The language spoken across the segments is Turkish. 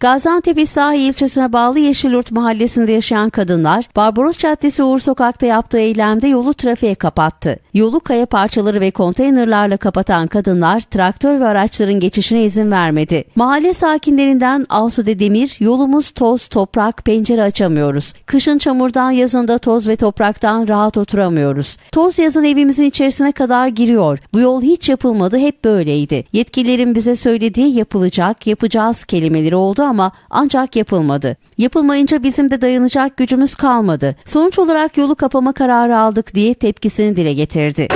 Gaziantep İslahiye ilçesine bağlı Yeşilyurt mahallesinde yaşayan kadınlar, Barbaros Caddesi Uğur Sokak'ta yaptığı eylemde yolu trafiğe kapattı. Yolu kaya parçaları ve konteynerlarla kapatan kadınlar, traktör ve araçların geçişine izin vermedi. Mahalle sakinlerinden Asude Demir, yolumuz toz, toprak, pencere açamıyoruz. Kışın çamurdan, yazında toz ve topraktan rahat oturamıyoruz. Toz yazın evimizin içerisine kadar giriyor. Bu yol hiç yapılmadı, hep böyleydi. Yetkililerin bize söylediği yapılacak, yapacağız kelimeleri oldu ama ancak yapılmadı. Yapılmayınca bizim de dayanacak gücümüz kalmadı. Sonuç olarak yolu kapama kararı aldık diye tepkisini dile getirdi.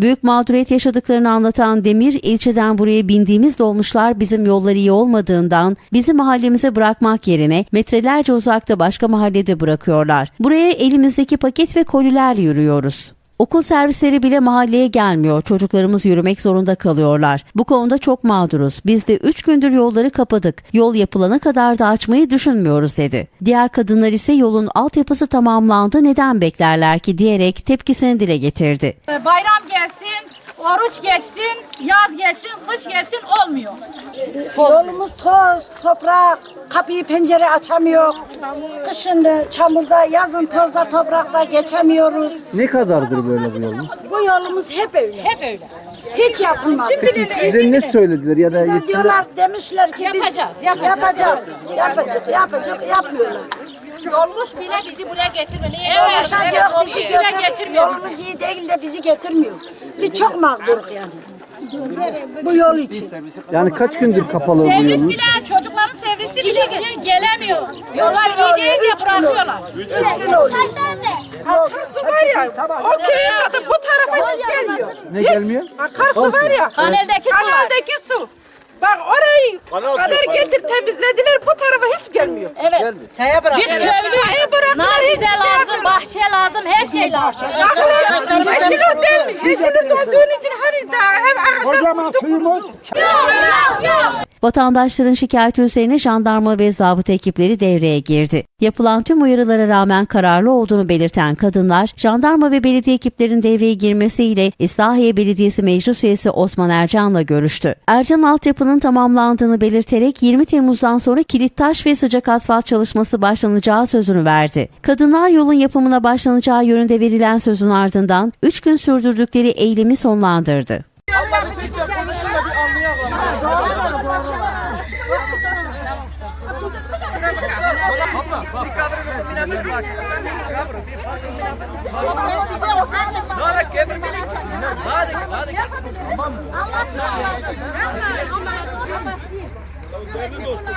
Büyük mağduriyet yaşadıklarını anlatan Demir, ilçeden buraya bindiğimiz dolmuşlar bizim yolları iyi olmadığından bizi mahallemize bırakmak yerine metrelerce uzakta başka mahallede bırakıyorlar. Buraya elimizdeki paket ve kolilerle yürüyoruz. Okul servisleri bile mahalleye gelmiyor. Çocuklarımız yürümek zorunda kalıyorlar. Bu konuda çok mağduruz. Biz de 3 gündür yolları kapadık. Yol yapılana kadar da açmayı düşünmüyoruz dedi. Diğer kadınlar ise yolun altyapısı tamamlandı neden beklerler ki diyerek tepkisini dile getirdi. Bayram gelsin, oruç geçsin, yaz geçsin, kış geçsin olmuyor. Yolumuz toz, toprak, kapıyı pencere açamıyor. Kışın da çamurda, yazın tozda, toprakta geçemiyoruz. Ne kadardır böyle bu yolunuz? Bu yolumuz hep öyle. Hep öyle. Hiç yapılmadı. Peki size ne söylediler ya da Bize yetkililer? diyorlar demişler ki biz Yapacağız, yapacağız. yapacağız, yapacak, yapacak, yapmıyorlar. Dolmuş bile bizi buraya getirmiyor. Evet, diyor evet, bizi bile götür, getirmiyor bizi. yolumuz iyi değil de bizi getirmiyor. Biz çok mağduruk yani. Bu yol için. Yani kaç gündür kapalı bu yolunuz? bile, çocukların servisi bile buraya gelemiyor. Üç Yollar gün iyi oluyor, değil diye üç gün oluyor. bırakıyorlar. Üç gün oluyor. Akarsu var ya, o köyün adı bu tarafa hiç gelmiyor. Ne gelmiyor? Akarsu var ya, Kaneldeki su var. kanaldaki su. Bak orayı kadar getir temizlediler, bu tarafa hiç gelmiyor. Evet. Biz köylüyüz. Çaya bıraktılar, Nar hiçbir bize şey lazım, yapmıyorlar. bahçe lazım, her şey lazım. Bakın, yeşillik değil mi? Yeşillik olduğun için hani daha hem ağaçlar kurudu Vatandaşların şikayeti üzerine jandarma ve zabıta ekipleri devreye girdi. Yapılan tüm uyarılara rağmen kararlı olduğunu belirten kadınlar, jandarma ve belediye ekiplerin devreye girmesiyle İslahiye Belediyesi Meclis Üyesi Osman Ercan'la görüştü. Ercan altyapının tamamlandığını belirterek 20 Temmuz'dan sonra kilit taş ve sıcak asfalt çalışması başlanacağı sözünü verdi. Kadınlar yolun yapımına başlanacağı yönünde verilen sözün ardından 3 gün sürdürdükleri eylemi sonlandırdı. Bunlar bir kitle konuşun da bir anlayalım. Allah'ın dostum.